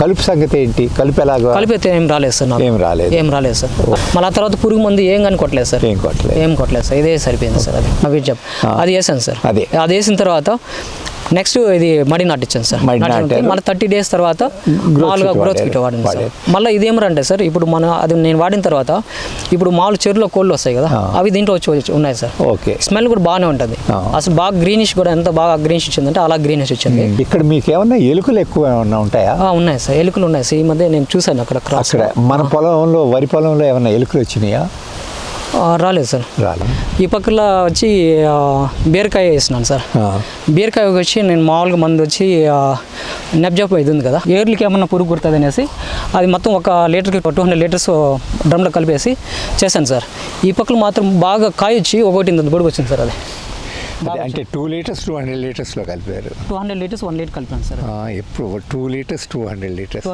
కలుపు సంగతి ఏంటి? కలుపు ఎలాగో? కలిపి అయితే ఏం రాలేదు సార్ ఏం రాలేదు. ఏం రాలేదు సార్. మళ్ళీ ఆ తర్వాత పురుగు మందు ఏం కానీ కొట్టలేదు సార్. ఏం కొట్టలేదు. ఏం కొట్టలేదు సార్. ఇదే సరిపోయింది సార్ అది. అవి చెప్ అది వేసాను సార్. అదే. అది వేసిన తర్వాత నెక్స్ట్ ఇది మడి నాటించాను సార్. మళ్ళీ థర్టీ డేస్ తర్వాత మామూలుగా గ్రోత్ కిట్. వాడింది సార్. మళ్ళీ ఇదేమరంటే సార్ ఇప్పుడు మన అది నేను వాడిన తర్వాత ఇప్పుడు మామూలు చెరువులో కోళ్ళు వస్తాయి కదా. అవి దీంట్లో వచ్చి ఉన్నాయి సార్ ఓకే. స్మెల్ కూడా బాగానే ఉంటుంది. అసలు బాగా గ్రీనిష్ కూడా ఎంత బాగా గ్రీనిష్ ఇచ్చిందంటే అలా గ్రీనిష్ వచ్చింది. ఇక్కడ మీకు ఏమన్నా ఎలుకలు ఎక్కువ ఏమన్నా ఉంటాయా? ఉన్నాయి సార్ ఎలుకలు ఉన్నాయి. సార్ ఈ మధ్య నేను చూశాను అక్కడ మన పొలంలో వరి పొలంలో ఏమన్నా ఎలుకలు వచ్చినాయా? రాలేదు సార్. ఈ పక్కల వచ్చి బీరకాయ వేసినాను సార్. బీరకాయ వచ్చి నేను మామూలుగా మందు వచ్చి నెబ్జాప్ ఇది ఉంది కదా ఏర్లకి ఏమన్నా పురుగు కుడుతుంది అనేసి అది మొత్తం ఒక లీటర్కి టూ హండ్రెడ్ లీటర్స్ డ్రమ్లో కలిపేసి చేశాను సార్. ఈ పక్కల మాత్రం బాగా కాయ వచ్చి ఒకటి బొడుగు వచ్చింది సార్ అది. అంటే టూ లీటర్స్ టూ హండ్రెడ్ లీటర్స్లో కలిపారు. Two hundred litres one litre కలిపాను సార్. ఎప్పుడు? Two litres two hundred litres.